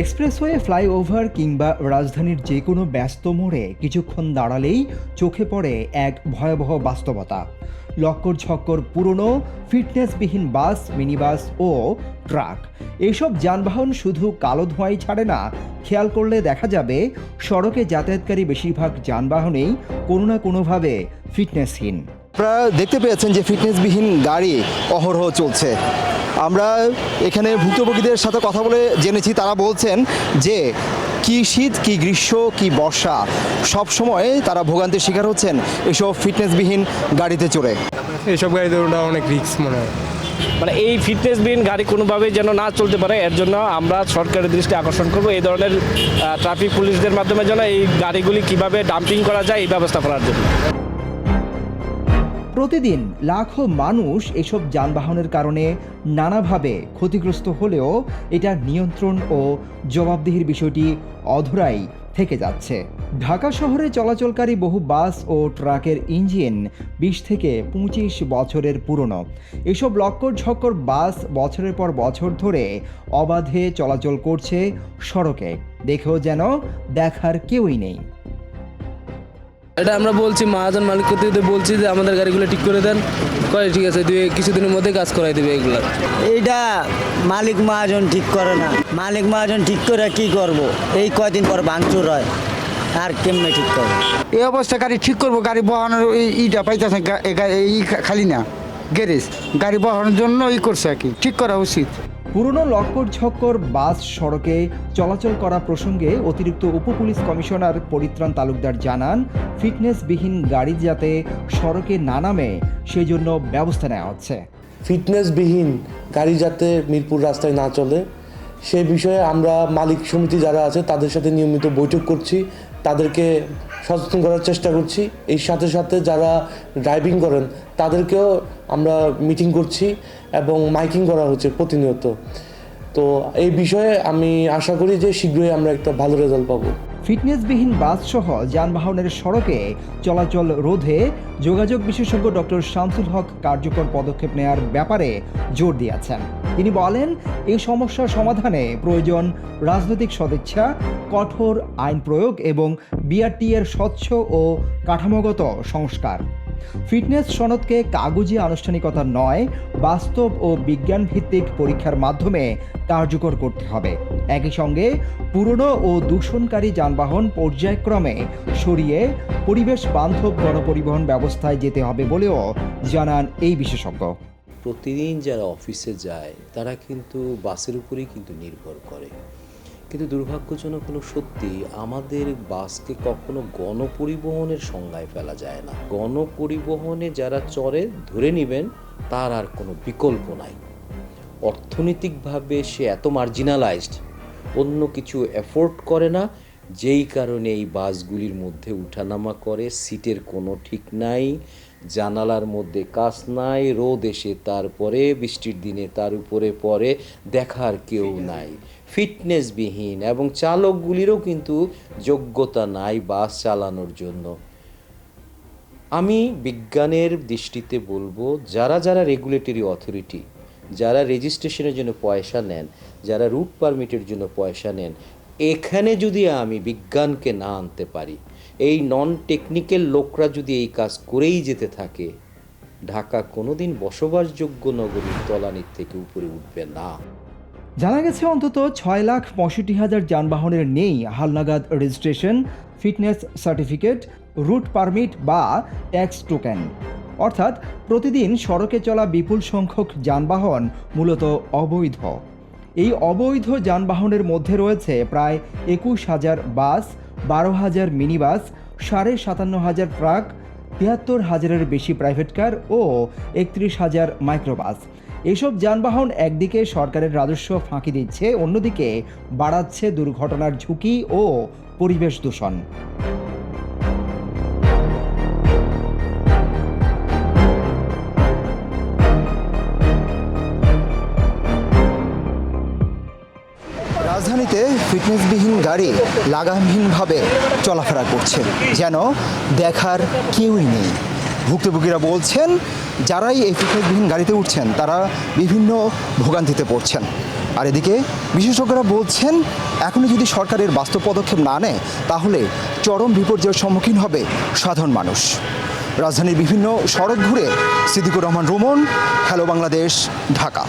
Expressway flyover কিংবা রাজধানীর যে কোনো ব্যস্ত মোড়ে কিছুক্ষণ দাঁড়ালেই চোখে পড়ে এক ভয়াবহ বাস্তবতা। লক্কর ঝক্কর পুরনো, ফিটনেসবিহীন বাস, মিনিবাস ও ট্রাক। এসব যানবাহন শুধু কালো ধোঁয়াই ছাড়ে না, খেয়াল করলে দেখা যাবে সড়কে যাতায়াতকারী বেশিরভাগ যানবাহনেই কোনো না কোনোভাবে ফিটনেসহীন। আপনারা দেখতে পেয়েছেন যে ফিটনেসবিহীন গাড়ি অহরহ চলছে। আমরা এখানে ভুক্তভোগীদের সাথে কথা বলে জেনেছি তারা বলছেন যে কি শীত কি গ্রীষ্ম কি বর্ষা সব সময় তারা ভোগান্তির শিকার হচ্ছেন এসব ফিটনেসবিহীন গাড়িতে চড়ে। এইসব গাড়িতে ওটা অনেক রিস্ক মনে হয়। মানে এই ফিটনেসবিহীন গাড়ি কোনোভাবেই যেন না চলতে পারে এর জন্য আমরা সরকারের দৃষ্টি আকর্ষণ করব। এই ধরনের ট্রাফিক পুলিশদের মাধ্যমে যেন এই গাড়িগুলি কীভাবে ডাম্পিং করা যায় এই ব্যবস্থা করার জন্য। প্রতিদিন লাখো মানুষ এসব যানবাহনের কারণে নানাভাবে ক্ষতিগ্রস্ত হলেও এটা নিয়ন্ত্রণ ও জবাবদিহির বিষয়টি অধরাই থেকে যাচ্ছে। ঢাকা শহরে চলাচলকারী বহু বাস ও ট্রাকের ইঞ্জিন বিশ থেকে পঁচিশ বছরের পুরনো। এসব লক্কর ঝক্কর বাস বছরের পর বছর ধরে অবাধে চলাচল করছে সড়কে। দেখেও যেন দেখার কেউই নেই। এটা আমরা বলছি মহাজন মালিক কর্তৃপক্ষকে বলছি যে আমাদের গাড়িগুলো ঠিক করে দেন। কয় ঠিক আছে দুই কিছুদিনের মধ্যে কাজ করাই দেবে এগুলো। এইটা মালিক মহাজন ঠিক করে না। মালিক মহাজন ঠিক করে কি করব? এই কয়দিন পর ভাঙচুর হয়। আর কেমনে ঠিক করবে? এই অবস্থা গাড়ি ঠিক করব গাড়ি বহানোর ইটা পাইতেছে খালি না গ্যারেজ। গাড়ি বহানোর জন্য ই করছে আর কি ঠিক করা উচিত। পুরনো লক্কর ঝক্কর বাস সড়কে চলাচল করা প্রসঙ্গে অতিরিক্ত উপপুলিশ কমিশনার পরিত্রাণ তালুকদার জানান, ফিটনেসবিহীন গাড়ি যাতে সড়কে না নামে সেই জন্য ব্যবস্থা নেওয়া হচ্ছে। ফিটনেসবিহীন গাড়ি যাতে মিরপুর রাস্তায় না চলে সেই বিষয়ে আমরা মালিক সমিতি যারা আছে, তাদের সাথে নিয়মিত বৈঠক করছি। তাদেরকে সচেতন করার চেষ্টা করছি। এই সাথে সাথে যারা ড্রাইভিং করেন, তাদেরকেও আমরা মিটিং করছি এবং মাইকিং করা হচ্ছে প্রতিনিয়ত। তো এই বিষয়ে আমি আশা করি যে শীঘ্রই আমরা একটা ভালো রেজাল্ট পাবো। ফিটনেসবিহীন বাসসহ যানবাহনের সড়কে চলাচল রোধে যোগাযোগ বিশেষজ্ঞ ডক্টর শামসুল হক কার্যকর পদক্ষেপ নেয়ার ব্যাপারে জোর দিয়েছেন। তিনি বলেন এই সমস্যার সমাধানে প্রয়োজন রাজনৈতিক সদিচ্ছা, কঠোর আইন প্রয়োগ এবং বিআরটি এর স্বচ্ছ ও কাঠামোগত সংস্কার। ফিটনেস সনদকে কাগজে আনুষ্ঠানিকতা নয়, বাস্তব ও বিজ্ঞান ভিত্তিক পরীক্ষার মাধ্যমে কার্যকর করতে হবে। একই সঙ্গে পুরনো ও দূষণকারী যানবাহন পর্যায়ক্রমে সরিয়ে পরিবেশ বান্ধব গণপরিবহন ব্যবস্থায় যেতে হবে বলেও জানান এই বিশেষজ্ঞ। প্রতিদিন যারা অফিসে যায়, তারা কিন্তু বাসের উপরেই কিন্তু নির্ভর করে। কিন্তু দুর্ভাগ্যজনক হলো সত্যি, আমাদের বাসকে কখনো গণপরিবহনের সংজ্ঞায় ফেলা যায় না। গণপরিবহনে যারা চড়ে ধরে নেবেন, তার আর কোনো বিকল্প নাই। অর্থনৈতিকভাবে সে এত মার্জিনালাইজড অন্য কিছু এফোর্ড করে না, যেই কারণে এই বাসগুলির মধ্যে উঠানামা করে, সিটের কোনো ঠিক নাই জানালার মধ্যে কাজ নাই রোদ এসে তারপরে বৃষ্টির দিনে তার উপরে পরে দেখার কেউ নাই। ফিটনেসবিহীন এবং চালকগুলিরও কিন্তু যোগ্যতা নাই বাস চালানোর জন্য। আমি বিজ্ঞানের দৃষ্টিতে বলব যারা যারা রেগুলেটরি অথরিটি যারা রেজিস্ট্রেশনের জন্য পয়সা নেন যারা রুট পারমিটের জন্য পয়সা নেন এখানে যদি আমি বিজ্ঞানকে না আনতে পারি এই নন টেকনিক্যাল লোকরা যদি এই কাজ করেই যেতে থাকে, ঢাকা কোনোদিন বসবাসযোগ্য নগরীর তলানির থেকে উপরে উঠবে না। জানা গেছে অন্তত ছয় লাখ পঁয়ষট্টি হাজার যানবাহনের নেই হালনাগাদ registration, fitness certificate, route permit বা ট্যাক্স টোকেন। অর্থাৎ প্রতিদিন সড়কে চলা বিপুল সংখ্যক যানবাহন মূলত অবৈধ। এই অবৈধ যানবাহনের মধ্যে রয়েছে প্রায় একুশ হাজার বাস বারো হাজার মিনি বাস সাড়ে সাতান্ন হাজার ট্রাক, তিয়াত্তর হাজারের বেশি প্রাইভেট কার ও একত্রিশ হাজার মাইক্রোবাস। এসব যানবাহন একদিকে সরকারের রাজস্ব ফাঁকি দিচ্ছে, অন্যদিকে বাড়াচ্ছে দুর্ঘটনার ঝুঁকি ও পরিবেশ দূষণ। রাজধানীতে ফিটনেসবিহীন গাড়ি লাগামহীনভাবে চলাফেরা করছে, যেন দেখার কেউই নেই। ভুক্তভোগীরা বলছেন, যারাই এই ফিটনেসবিহীন গাড়িতে উঠছেন, তারা বিভিন্ন ভোগান্তিতে পড়ছেন। আর এদিকে বিশেষজ্ঞরা বলছেন এখনই যদি সরকারের বাস্তব পদক্ষেপ না নেয়, তাহলে চরম বিপর্যয়ের সম্মুখীন হবে সাধারণ মানুষ। রাজধানীর বিভিন্ন সড়ক ঘুরে সিদ্দিকুর রহমান, রোমন, হ্যালো বাংলাদেশ, ঢাকা।